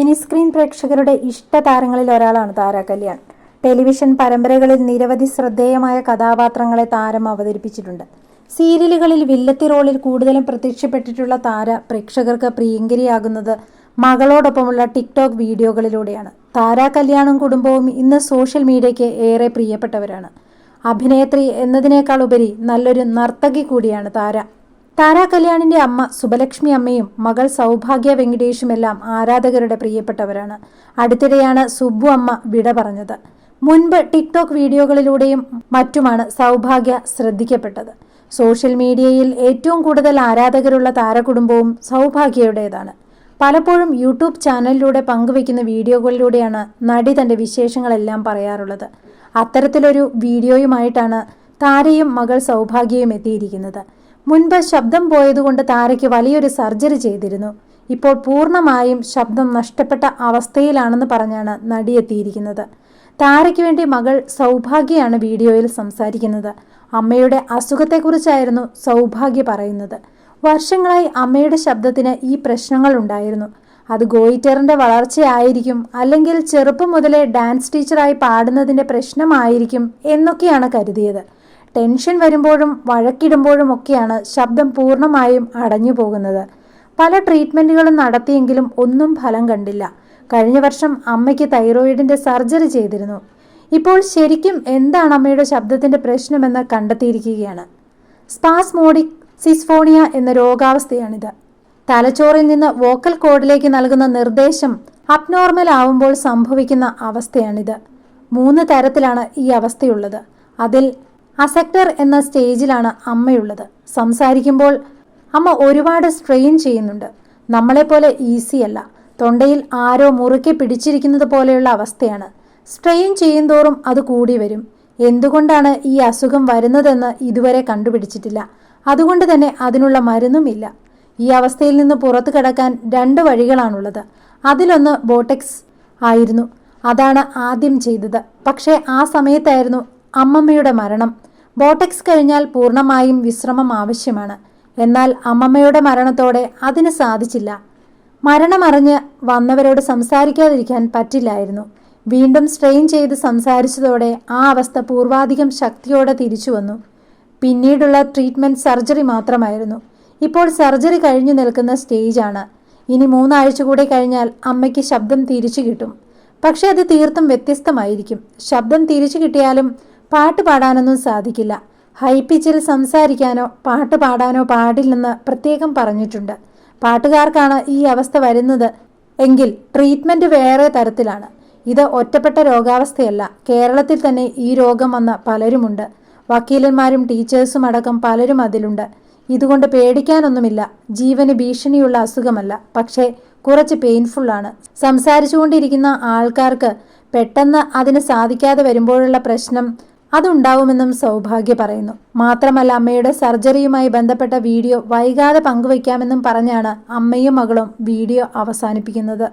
Mini screen പ്രേക്ഷകരുടെ ഇഷ്ടതാരങ്ങളിൽ ഒരാളാണ് താര Kalyan. Television പരമ്പരകളിൽ നിരവധി ശ്രദ്ധേയമായ കഥാപാത്രങ്ങളെ താരം അവതരിപ്പിച്ചിട്ടുണ്ട്. സീരിയലുകളിൽ വില്ലത്തി റോളിൽ കൂടുതലും പ്രത്യക്ഷപ്പെട്ടിട്ടുള്ള താര പ്രേക്ഷകർക്ക് പ്രിയങ്കരിയാകുന്നത് മകളോടൊപ്പമുള്ള ടിക്ടോക്ക് വീഡിയോകളിലൂടെയാണ്. താര കല്യാണും കുടുംബവും ഇന്ന് സോഷ്യൽ മീഡിയയ്ക്ക് ഏറെ പ്രിയപ്പെട്ടവരാണ്. അഭിനേത്രി എന്നതിനേക്കാൾ ഉപരി നല്ലൊരു നർത്തകി കൂടിയാണ് താര. താരാ കല്യാണിന്റെ അമ്മ സുബലക്ഷ്മി അമ്മയും മകൾ സൗഭാഗ്യ വെങ്കിടേഷുമെല്ലാം ആരാധകരുടെ പ്രിയപ്പെട്ടവരാണ്. അടുത്തിടെയാണ് സുബ്ബു അമ്മ വിട പറഞ്ഞത്. മുൻപ് ടിക്ടോക്ക് വീഡിയോകളിലൂടെയും മറ്റുമാണ് സൗഭാഗ്യ ശ്രദ്ധിക്കപ്പെട്ടത്. സോഷ്യൽ മീഡിയയിൽ ഏറ്റവും കൂടുതൽ ആരാധകരുള്ള താരകുടുംബവും സൗഭാഗ്യയുടേതാണ്. പലപ്പോഴും യൂട്യൂബ് ചാനലിലൂടെ പങ്കുവയ്ക്കുന്ന വീഡിയോകളിലൂടെയാണ് നടി തന്റെ വിശേഷങ്ങളെല്ലാം പറയാറുള്ളത്. അത്തരത്തിലൊരു വീഡിയോയുമായിട്ടാണ് താരയും മകൾ സൗഭാഗ്യയും എത്തിയിരിക്കുന്നത്. മുൻപ് ശബ്ദം പോയതുകൊണ്ട് താരയ്ക്ക് വലിയൊരു സർജറി ചെയ്തിരുന്നു. ഇപ്പോൾ പൂർണമായും ശബ്ദം നഷ്ടപ്പെട്ട അവസ്ഥയിലാണെന്ന് പറഞ്ഞാണ് നടി എത്തിയിരിക്കുന്നത്. താരയ്ക്ക് വേണ്ടി മകൾ സൗഭാഗ്യയാണ് വീഡിയോയിൽ സംസാരിക്കുന്നത്. അമ്മയുടെ അസുഖത്തെക്കുറിച്ചായിരുന്നു സൗഭാഗ്യ പറയുന്നത്. വർഷങ്ങളായി അമ്മയുടെ ശബ്ദത്തിന് ഈ പ്രശ്നങ്ങൾ ഉണ്ടായിരുന്നു. അത് ഗോയിറ്ററിന്റെ വളർച്ചയായിരിക്കും അല്ലെങ്കിൽ ചെറുപ്പം മുതലേ ഡാൻസ് ടീച്ചറായി പാടുന്നതിന്റെ പ്രശ്നമായിരിക്കും എന്നൊക്കെയാണ് കരുതിയത്. ടെൻഷൻ വരുമ്പോഴും വഴക്കിടുമ്പോഴും ഒക്കെയാണ് ശബ്ദം പൂർണമായും അടഞ്ഞു പോകുന്നത്. പല ട്രീറ്റ്മെന്റുകളും നടത്തിയെങ്കിലും ഒന്നും ഫലം കണ്ടില്ല. കഴിഞ്ഞ വർഷം അമ്മയ്ക്ക് തൈറോയിഡിന്റെ സർജറി ചെയ്തിരുന്നു. ഇപ്പോൾ ശരിക്കും എന്താണ് അമ്മയുടെ ശബ്ദത്തിന്റെ പ്രശ്നമെന്ന് കണ്ടെത്തിയിരിക്കുകയാണ്. സ്പാസ്മോഡിക് സിസ്ഫോണിയ എന്ന രോഗാവസ്ഥയാണിത്. തലച്ചോറിൽ നിന്ന് വോക്കൽ കോഡിലേക്ക് നൽകുന്ന നിർദ്ദേശം അബ്നോർമൽ ആവുമ്പോൾ സംഭവിക്കുന്ന അവസ്ഥയാണിത്. മൂന്ന് തരത്തിലാണ് ഈ അവസ്ഥയുള്ളത്. അതിൽ അസെക്ടർ എന്ന സ്റ്റേജിലാണ് അമ്മയുള്ളത്. സംസാരിക്കുമ്പോൾ അമ്മ ഒരുപാട് സ്ട്രെയിൻ ചെയ്യുന്നുണ്ട്. നമ്മളെപ്പോലെ ഈസി അല്ല. തൊണ്ടയിൽ ആരോ മുറുക്കി പിടിച്ചിരിക്കുന്നത് പോലെയുള്ള അവസ്ഥയാണ്. സ്ട്രെയിൻ ചെയ്യുന്തോറും അത് കൂടി വരും. എന്തുകൊണ്ടാണ് ഈ അസുഖം വരുന്നതെന്ന് ഇതുവരെ കണ്ടുപിടിച്ചിട്ടില്ല. അതുകൊണ്ട് തന്നെ അതിനുള്ള മരുന്നുമില്ല. ഈ അവസ്ഥയിൽ നിന്ന് പുറത്തു കടക്കാൻ രണ്ട് വഴികളാണുള്ളത്. അതിലൊന്ന് ബോട്ടെക്സ് ആയിരുന്നു. അതാണ് ആദ്യം ചെയ്തത്. പക്ഷേ ആ സമയത്തായിരുന്നു അമ്മമ്മയുടെ മരണം. ബോട്ടെക്സ് കഴിഞ്ഞാൽ പൂർണമായും വിശ്രമം ആവശ്യമാണ്. എന്നാൽ അമ്മമ്മയുടെ മരണത്തോടെ അതിന് സാധിച്ചില്ല. മരണമറിഞ്ഞ് വന്നവരോട് സംസാരിക്കാതിരിക്കാൻ പറ്റില്ലായിരുന്നു. വീണ്ടും സ്ട്രെയിൻ ചെയ്ത് സംസാരിച്ചതോടെ ആ അവസ്ഥ പൂർവാധികം ശക്തിയോടെ തിരിച്ചു വന്നു. പിന്നീടുള്ള ട്രീറ്റ്മെന്റ് സർജറി മാത്രമായിരുന്നു. ഇപ്പോൾ സർജറി കഴിഞ്ഞു നിൽക്കുന്ന സ്റ്റേജാണ്. ഇനി മൂന്നാഴ്ച കൂടെ കഴിഞ്ഞാൽ അമ്മയ്ക്ക് ശബ്ദം തിരിച്ചു കിട്ടും. പക്ഷേ അത് തീർത്തും വ്യത്യസ്തമായിരിക്കും. ശബ്ദം തിരിച്ചു കിട്ടിയാലും പാട്ട് പാടാനൊന്നും സാധിക്കില്ല. ഹൈ പിച്ചിൽ സംസാരിക്കാനോ പാട്ട് പാടാനോ പാടില്ലെന്ന് പ്രത്യേകം പറഞ്ഞിട്ടുണ്ട്. പാട്ടുകാർക്കാണ് ഈ അവസ്ഥ വരുന്നത് എങ്കിൽ ട്രീറ്റ്മെന്റ് വേറെ തരത്തിലാണ്. ഇത് ഒറ്റപ്പെട്ട രോഗാവസ്ഥയല്ല. കേരളത്തിൽ തന്നെ ഈ രോഗം വന്ന പലരുമുണ്ട്. വക്കീലന്മാരും ടീച്ചേഴ്സും അടക്കം പലരും അതിലുണ്ട്. ഇതുകൊണ്ട് പേടിക്കാനൊന്നുമില്ല. ജീവന് ഭീഷണിയുള്ള അസുഖമല്ല. പക്ഷേ കുറച്ച് പെയിൻഫുള്ളാണ് സംസാരിച്ചുകൊണ്ടിരിക്കുന്ന ആൾക്കാർക്ക് പെട്ടെന്ന് അതിന് സാധിക്കാതെ വരുമ്പോഴുള്ള പ്രശ്നം അതുണ്ടാവുമെന്നും സൗഭാഗ്യ പറയുന്നു. മാത്രമല്ല അമ്മയുടെ സർജറിയുമായി ബന്ധപ്പെട്ട വീഡിയോ വൈകാതെ പങ്കുവയ്ക്കാമെന്നും പറഞ്ഞാണ് അമ്മയും മകളും വീഡിയോ അവസാനിപ്പിക്കുന്നത്.